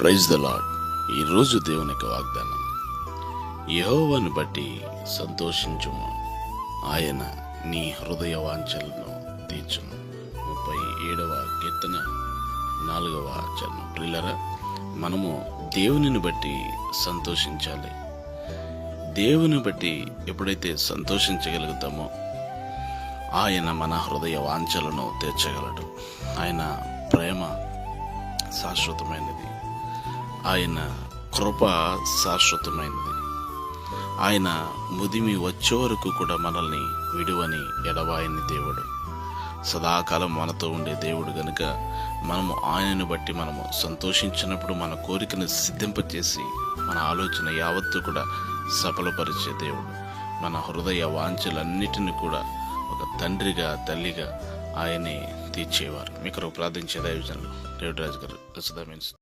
Praise the lord ఈరోజు దేవుని యొక్క వాగ్దానం. యహోవాను బట్టి సంతోషించుము. ఆయన నీ హృదయ వాంఛలను తీర్చును. ముప్పై ఏడవ కీర్తన నాలుగవ చరణం. ప్రిల్లరా మనము దేవునిని బట్టి సంతోషించాలి. దేవుని బట్టి ఎప్పుడైతే సంతోషించగలుగుతామో ఆయన మన హృదయ వాంఛలను తీర్చగలడు. ఆయన ప్రేమ శాశ్వతమైనది. ఆయన కృప శాశ్వతమైనది. ఆయన ముదిమి వచ్చే వరకు కూడా మనల్ని విడువని ఎడవాయని దేవుడు. సదాకాలం మనతో ఉండే దేవుడు గనుక మనము ఆయనను బట్టి మనము సంతోషించినప్పుడు మన కోరికను సిద్ధింపచేసి మన ఆలోచన యావత్తు కూడా సఫలపరిచే దేవుడు. మన హృదయ వాంఛలన్నిటిని కూడా ఒక తండ్రిగా తల్లిగా ఆయనే తీర్చేవారు. మీకు ప్రార్థించే దైవజనులు రేవరాజు గారు మీన్స్